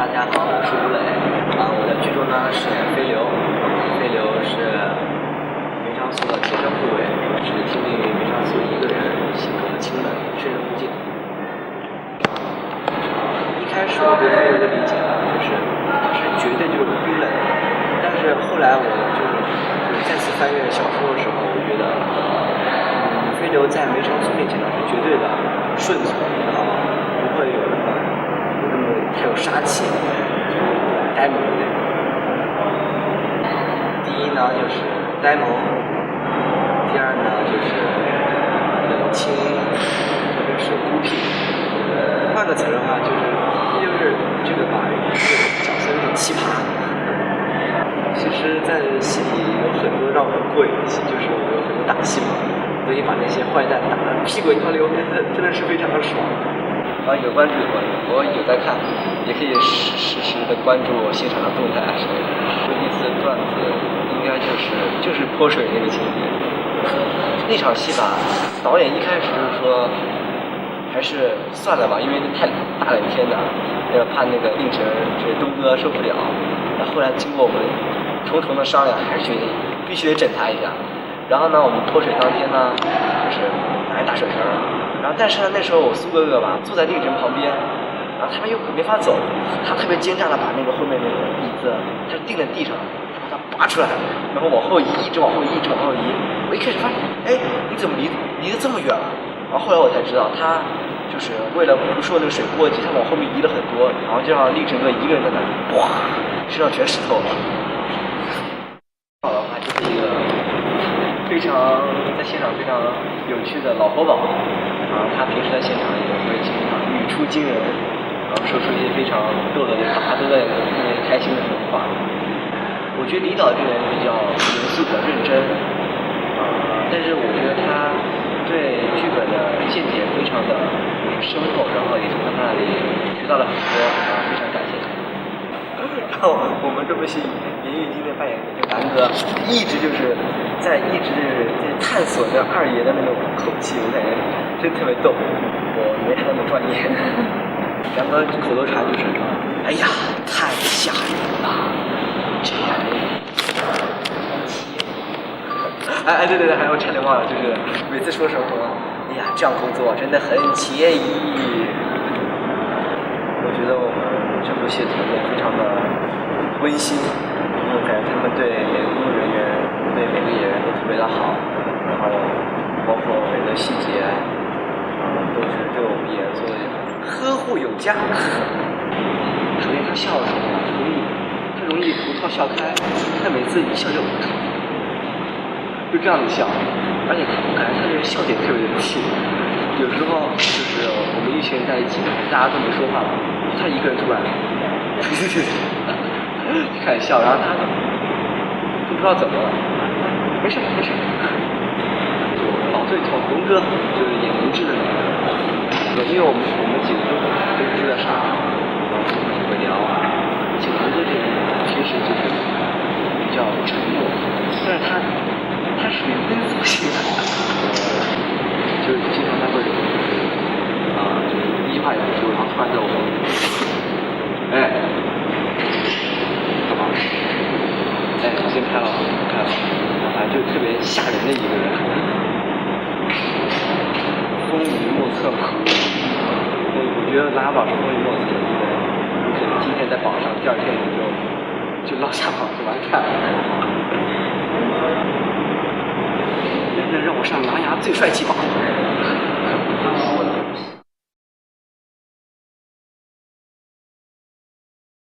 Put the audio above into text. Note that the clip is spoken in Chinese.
大家好，我是吴磊，啊，我的剧中呢饰演飞流，飞流是梅长苏的贴身护卫，只听命于梅长苏一个人，性格清冷，甚人勿近。一开始我对飞流的理解呢，就是他是绝对就是冰冷的，但是后来我就是就是再次翻阅小说的时候，我觉得，嗯，飞流在梅长苏面前呢是绝对的顺从，然后不会有那么杀气，呆萌的那种。第一呢就是呆萌，第二呢就是冷清，或者是孤僻。换个词儿的话，就是这就是这个吧，这个角色有点奇葩。其实，在戏里有很多让我很过瘾的戏，就是我们有很多打戏嘛，所以把那些坏蛋打得屁滚尿流，真的真的是非常的爽。啊，有关注有关注，我有在看，也可以实实时的关注现场的动态啊什么的。有意思的段子应该就是就是泼水那个情节。那场戏吧，导演一开始就是说，还是算了吧，因为太大冷天的，呃，怕那个令晨这东哥受不了。然后后来经过我们重重的商量，还是决定必须得整他一下。然后呢，我们泼水当天呢，就是拿一大水绳儿，然后但是呢，那时候我苏哥哥吧坐在令晨旁边，然后他们又没法走，他特别奸诈的把那个后面那个椅子，他钉在地上，然后他拔出来，然后往后移，一直往后移，一直往后移。我一开始发现，哎，你怎么离离得这么远了？然后后来我才知道，他就是为了不受那个水波及，他往后面移了很多，然后就让令晨哥一个人在那，哇，身上全湿透了。好的话就是一个非常在现场非常有趣的老活宝，啊，他平时在现场也会经常语出惊人，然后说出一些非常逗的，大家都在特别开心的那种话。我觉得李导这个人比较严肃、比较认真，啊，但是我觉得他对剧本的见解非常的深厚，然后也从他那里学到了很多，啊非常感谢他。然后我们这部戏，林玉今天扮演的这个南哥，一直就是在一直就是在探索着二爷的那种口气，我感觉真特别逗。我没他那么专业。南哥口头禅就是，哎呀，太吓人了，这样哎哎，对对对，还有差点忘了，就是每次说什么，哎呀，这样工作真的很惬意。我觉得我们这部戏团队非常的温馨，因为感觉他们对每个工作人员、对每个演员都特别的好，然后包括每个细节，嗯，都是对我们也做呵护有加。首先他笑的时候，容易他容易葡萄笑开，他每次一笑就就这样子笑，而且我感觉他这个笑点特别的气。有时候就是我们一群人在一起，大家都没说话了，他一个人突然，就开始笑，然后他都不知道怎么了，没事没事。老对头龙哥就是演龙志的那个，因为我们我们几个都都住在上海，然后就会聊，而且龙哥这个人其实就是比较沉默，但是他他属于温柔型的。就是经常他会，啊、就是一句话也不说，然后突然在我后面，哎，干嘛？哎，先开了，开了，反正就特别吓人的一个人，风雨莫测嘛。我我觉得拉宝是风雨莫测的，一个人你可能今天在榜上，第二天你就就落下榜就完蛋了。能让我上狼牙最帅气榜。